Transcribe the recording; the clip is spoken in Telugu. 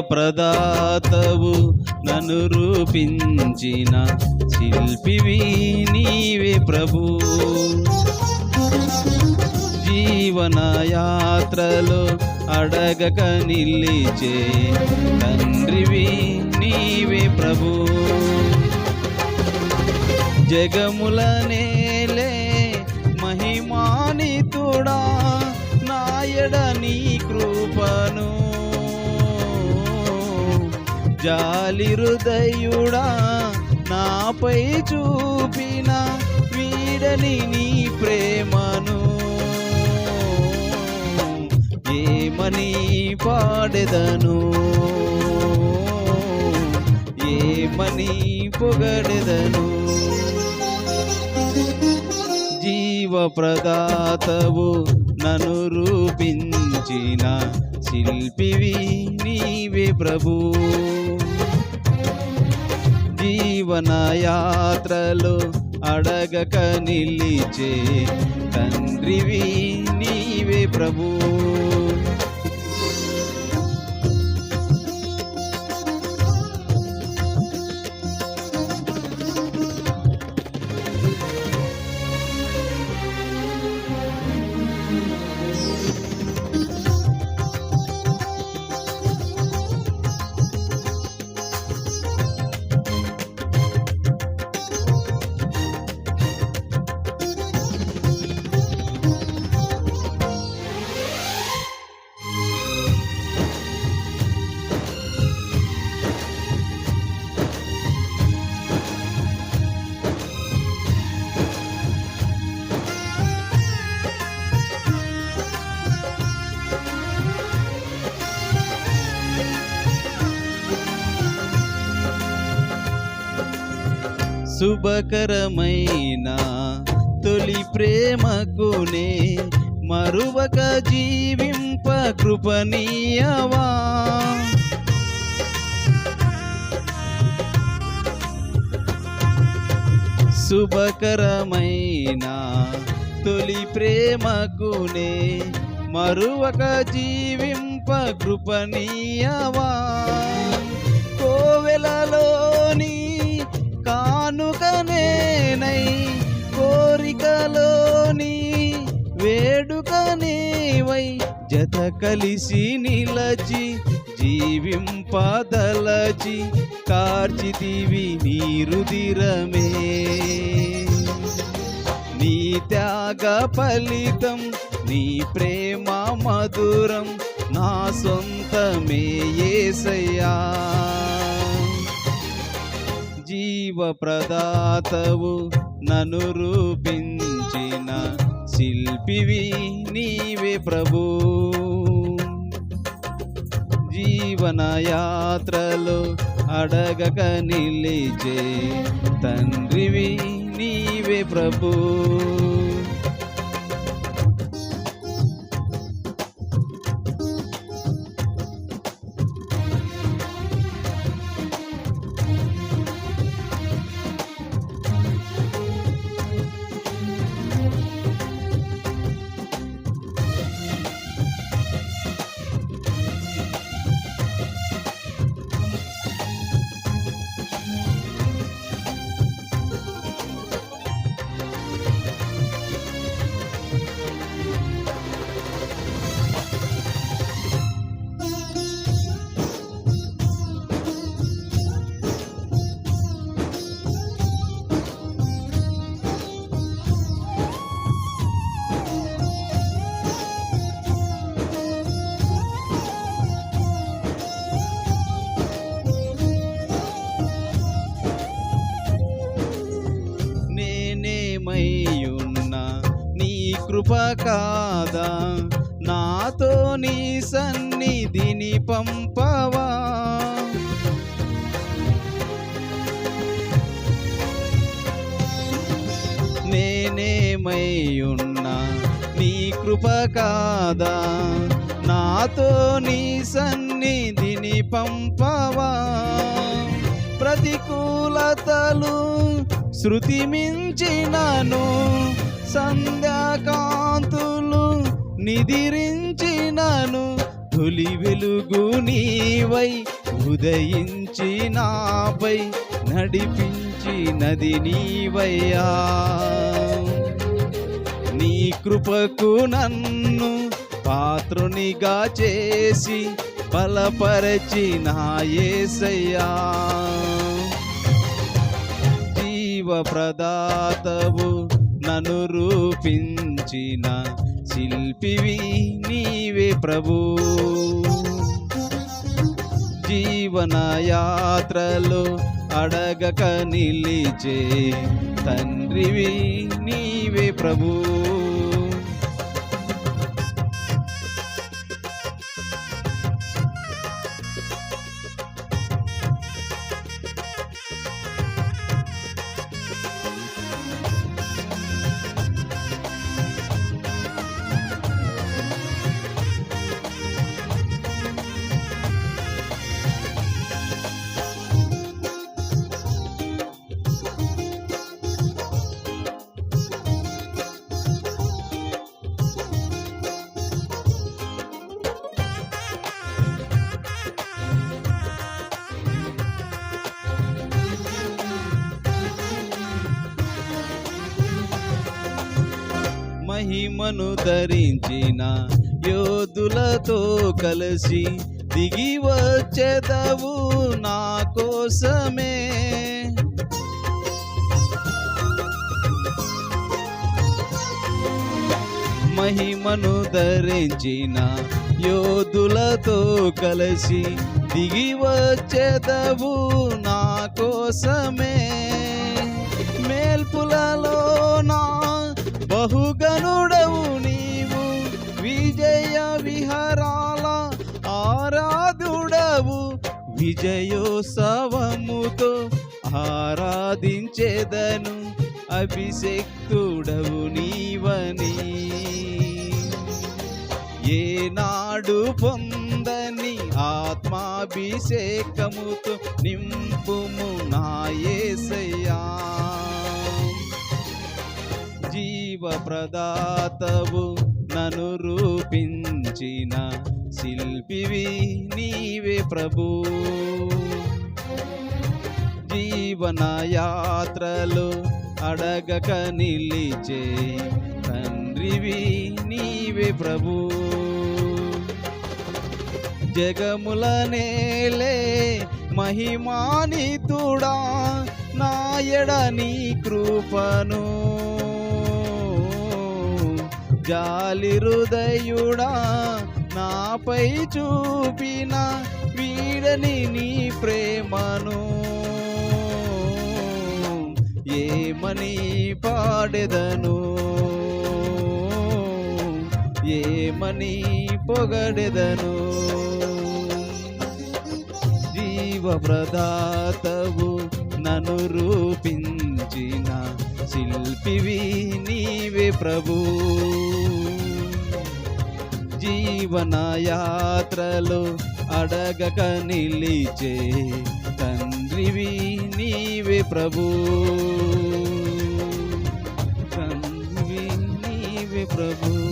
ప్రదాతవు నన్ను రూపించిన శిల్పివి నీవే ప్రభు. జీవన యాత్రలో అడగక నిలిచే తండ్రివి నీవే ప్రభు. జగముల నేలే మహిమానితుడా నాయడ నీ కృపను జాలి హృదయుడా నాపై చూపిన వీడని నీ ప్రేమను. ఏమని పాడెదను? ఏమని పొగడెదను? జీవ ప్రదాతవు నను రూపించిన శిల్పివి నీవే ప్రభు. జీవన యాత్రలో అడగక నిలిచే తండ్రివి నీవే ప్రభు. శుభకరమైన తొలి ప్రేమకునే మరువక జీవింప కృపనీయవా. శుభకరమైన తొలి ప్రేమకునే మరువక జీవింప కృపనీయవా. కోవెలలోని వేడుకనేనై కోరికలోని వేడుకనేవై జత కలిసి నిలచి జీవింపదలచి కార్చితివి నీరుదిరమే. నీ త్యాగ ఫలితం నీ ప్రేమ మధురం నా సొంతమే యేసయ్యా జీవ ప్రదాతవు నను రూపించిన శిల్పివి నీవే ప్రభు. జీవన యాత్రలో అడగక నిలిచే తండ్రివి నీవే ప్రభు. కృప కాదా? నాతో నీ సన్నిధిని పంపవా? నేనేమయ్యున్న నీ కృప కాదా? నాతో నీ సన్నిధిని పంపవా? ప్రతికూలతలు శృతి మించినను సంధ్యాకాంతులు నిదిరించినను తొలి వెలుగు నీవై ఉదయించి నాపై నడిపించినది నీవయ్యా. నీ కృపకు నన్ను పాత్రునిగా చేసి బలపరచి నా జీవ ప్రదాతవు నన్ను రూపించిన శిల్పివి నీవే ప్రభు. జీవన యాత్రలో అడగక నిలిచే తండ్రివి నీవే ప్రభు. మహిమను ధరించిన యోధులతో కలిసి దిగి వచ్చేదవు నా కోసమే. మహిమను ధరించిన యోధులతో కలిసి దిగి వచ్చేదవు నా కోసమే. మేల్పులలో నా బహు విజయోత్సవముతో ఆరాధించేదను అభిషక్తుడవు నీవని. ఏనాడు పొందని ఆత్మాభిషేకముతో నింపుము నాయసయ్యా జీవ ప్రదాతవు రూపించిన శిల్పివి నీవే ప్రభు. జీవన యాత్రలో అడగక నిలిచే తండ్రివి నీవే ప్రభు. జగముల నేలే మహిమానితుడా నాయడ నీ కృపను. జాలి హృదయుడా నాపై చూపిన వీడని నీ ప్రేమను. ఏమని పాడెదను? ఏమని పొగడెదను? జీవ ప్రదాతవు నన్ను చేసిన శిల్పివి నీవే ప్రభు. జీవన యాత్రలో అడగక నిలిచే తండ్రివి నీవే ప్రభు. తండ్రివి నీవే ప్రభు.